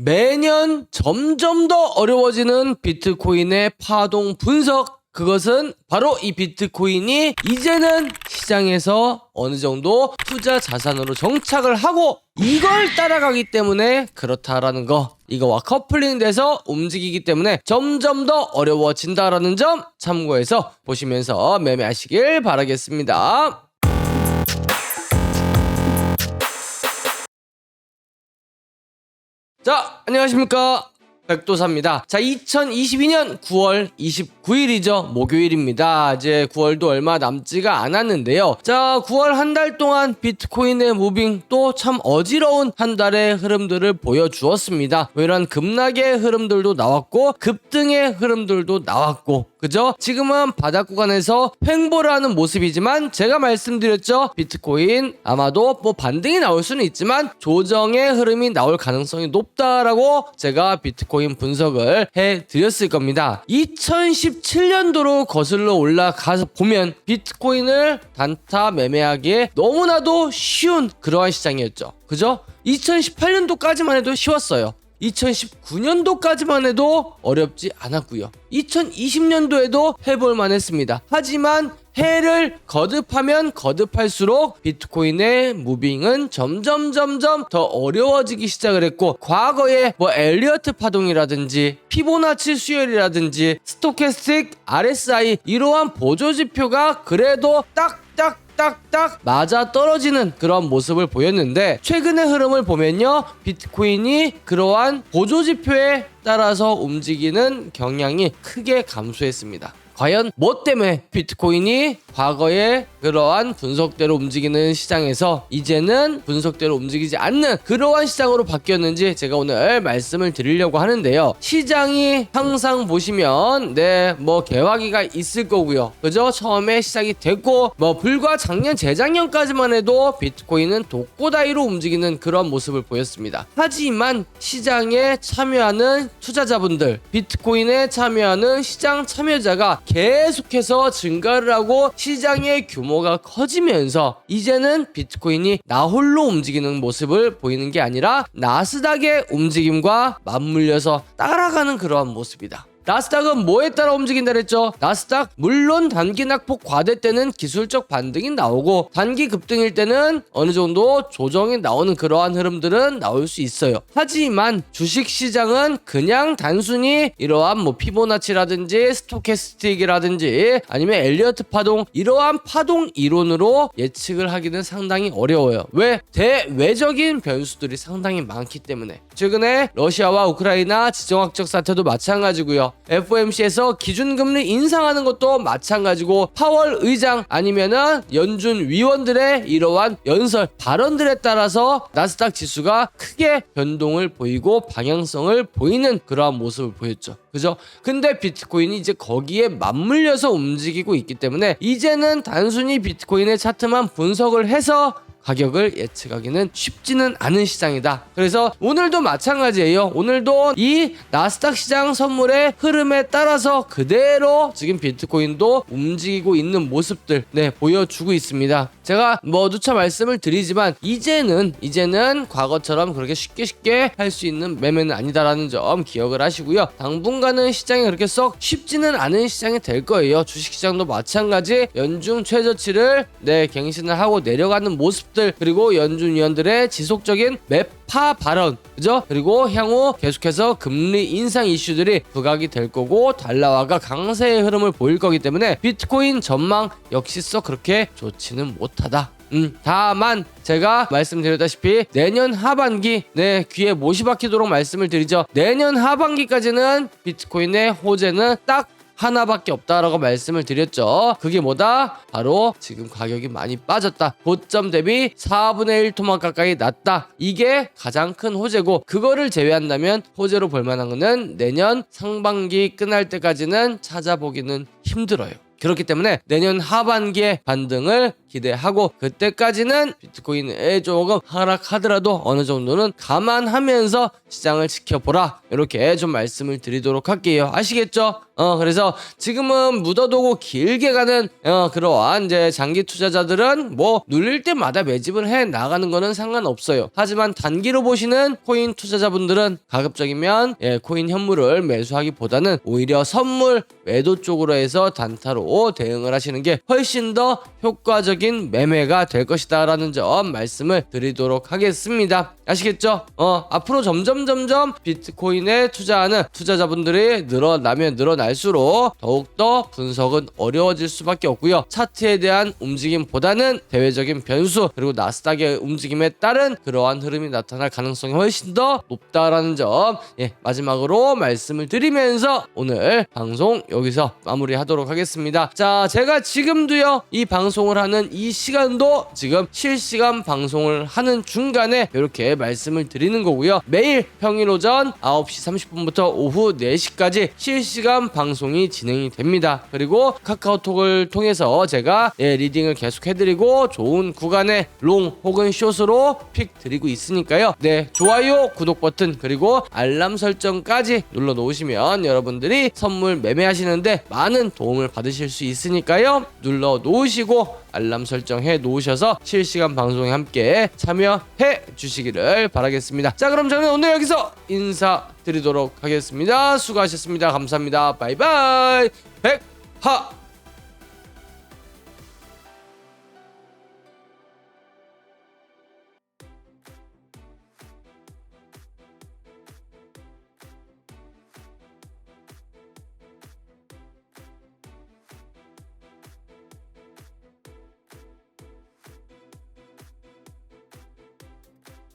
매년 점점 더 어려워지는 비트코인의 파동 분석. 그것은 바로 이 비트코인이 이제는 시장에서 어느 정도 투자 자산으로 정착을 하고 이걸 따라가기 때문에 그렇다라는 거. 이거와 커플링 돼서 움직이기 때문에 점점 더 어려워진다라는 점 참고해서 보시면서 매매하시길 바라겠습니다. 자, 안녕하십니까. 백도사입니다. 자, 2022년 9월 29일이죠. 목요일입니다. 이제 9월도 얼마 남지가 않았는데요. 자, 9월 한 달 동안 비트코인의 무빙 또 참 어지러운 한 달의 흐름들을 보여주었습니다. 뭐 이런 급락의 흐름들도 나왔고, 급등의 흐름들도 나왔고, 그죠? 지금은 바닥 구간에서 횡보를 하는 모습이지만 제가 말씀드렸죠. 비트코인 아마도 뭐 반등이 나올 수는 있지만 조정의 흐름이 나올 가능성이 높다라고 제가 비트코인 분석을 해 드렸을 겁니다. 2017년도로 거슬러 올라가서 보면 비트코인을 단타 매매하기에 너무나도 쉬운 그러한 시장이었죠. 그죠? 2018년도까지만 해도 쉬웠어요. 2019년도까지만 해도 어렵지 않았고요. 2020년도에도 해볼 만했습니다. 하지만 해를 거듭하면 거듭할수록 비트코인의 무빙은 점점 점점 더 어려워지기 시작을 했고 과거에 뭐 엘리어트 파동이라든지 피보나치 수열이라든지 스토캐스틱 RSI 이러한 보조 지표가 그래도 딱딱 딱딱 맞아 떨어지는 그런 모습을 보였는데 최근의 흐름을 보면요 비트코인이 그러한 보조 지표에 따라서 움직이는 경향이 크게 감소했습니다. 과연 뭐 때문에 비트코인이 과거에 그러한 분석대로 움직이는 시장에서 이제는 분석대로 움직이지 않는 그러한 시장으로 바뀌었는지 제가 오늘 말씀을 드리려고 하는데요. 시장이 항상 보시면 네 뭐 개화기가 있을 거고요. 그죠? 처음에 시작이 됐고 뭐 불과 작년 재작년까지만 해도 비트코인은 독고다이로 움직이는 그런 모습을 보였습니다. 하지만 시장에 참여하는 투자자분들 비트코인에 참여하는 시장 참여자가 계속해서 증가를 하고 시 장의 규모가 커지면서 이제는 비트코인이 나홀로 움직이는 모습을 보이는 게 아니라 나스닥의 움직임과 맞물려서 따라가는 그러한 모습이다. 나스닥은 뭐에 따라 움직인다 그랬죠? 나스닥 물론 단기 낙폭 과대 때는 기술적 반등이 나오고 단기 급등일 때는 어느 정도 조정이 나오는 그러한 흐름들은 나올 수 있어요. 하지만 주식 시장은 그냥 단순히 이러한 뭐 피보나치라든지 스토캐스틱이라든지 아니면 엘리어트 파동 이러한 파동 이론으로 예측을 하기는 상당히 어려워요. 왜? 대외적인 변수들이 상당히 많기 때문에 최근에 러시아와 우크라이나 지정학적 사태도 마찬가지고요. FOMC에서 기준금리 인상하는 것도 마찬가지고 파월 의장 아니면은 연준 위원들의 이러한 연설 발언들에 따라서 나스닥 지수가 크게 변동을 보이고 방향성을 보이는 그러한 모습을 보였죠. 그죠? 근데 비트코인이 이제 거기에 맞물려서 움직이고 있기 때문에 이제는 단순히 비트코인의 차트만 분석을 해서 가격을 예측하기는 쉽지는 않은 시장이다. 그래서 오늘도 마찬가지예요. 오늘도 이 나스닥 시장 선물의 흐름에 따라서 그대로 지금 비트코인도 움직이고 있는 모습들 네 보여주고 있습니다. 제가 뭐 누차 말씀을 드리지만 이제는 이제는 과거처럼 그렇게 쉽게 쉽게 할 수 있는 매매는 아니다라는 점 기억을 하시고요. 당분간은 시장이 그렇게 썩 쉽지는 않은 시장이 될 거예요. 주식 시장도 마찬가지 연중 최저치를 네 갱신을 하고 내려가는 모습 들 그리고 연준 위원들의 지속적인 매파 발언 그죠? 그리고 향후 계속해서 금리 인상 이슈들이 부각이 될 거고 달러화가 강세의 흐름을 보일 거기 때문에 비트코인 전망 역시 썩 그렇게 좋지는 못하다. 음, 다만 제가 말씀드렸다시피 내년 하반기 네 귀에 못이 박히도록 말씀을 드리죠. 내년 하반기까지는 비트코인의 호재는 딱 하나밖에 없다라고 말씀을 드렸죠. 그게 뭐다? 바로 지금 가격이 많이 빠졌다. 고점 대비 4분의 1 토막 가까이 낮다. 이게 가장 큰 호재고 그거를 제외한다면 호재로 볼 만한 거는 내년 상반기 끝날 때까지는 찾아보기는 힘들어요. 그렇기 때문에 내년 하반기에 반등을 기대하고 그때까지는 비트코인에 조금 하락하더라도 어느 정도는 감안하면서 시장을 지켜보라. 이렇게 좀 말씀을 드리도록 할게요. 아시겠죠? 어 그래서 지금은 묻어두고 길게 가는 어 그러한 이제 장기 투자자들은 뭐 눌릴 때마다 매집을 해 나가는 거는 상관없어요. 하지만 단기로 보시는 코인 투자자분들은 가급적이면 예, 코인 현물을 매수하기보다는 오히려 선물 매도 쪽으로 해서 단타로 대응을 하시는 게 훨씬 더 효과적인 매매가 될 것이다라는 점 말씀을 드리도록 하겠습니다. 아시겠죠? 어, 앞으로 점점 점점 비트코인에 투자하는 투자자분들이 늘어나면 늘어날수록 더욱더 분석은 어려워질 수밖에 없고요. 차트에 대한 움직임보다는 대외적인 변수 그리고 나스닥의 움직임에 따른 그러한 흐름이 나타날 가능성이 훨씬 더 높다라는 점 예, 마지막으로 말씀을 드리면서 오늘 방송 여기서 마무리하도록 하겠습니다. 자, 제가 지금도요 이 방송을 하는 이 시간도 지금 실시간 방송을 하는 중간에 이렇게 말씀을 드리는 거고요. 매일 평일 오전 9시 30분부터 오후 4시까지 실시간 방송이 진행이 됩니다. 그리고 카카오톡을 통해서 제가 예, 리딩을 계속 해드리고 좋은 구간의 롱 혹은 숏으로 픽 드리고 있으니까요. 네, 좋아요, 구독 버튼 그리고 알람 설정까지 눌러 놓으시면 여러분들이 선물 매매하시는데 많은 도움을 받으실 수 있으니까요. 눌러 놓으시고 알람 설정해 놓으셔서 실시간 방송에 함께 참여해 주시기를 바라겠습니다. 자, 그럼 저는 오늘 여기서 인사드리도록 하겠습니다. 수고하셨습니다. 감사합니다. 바이바이. 백하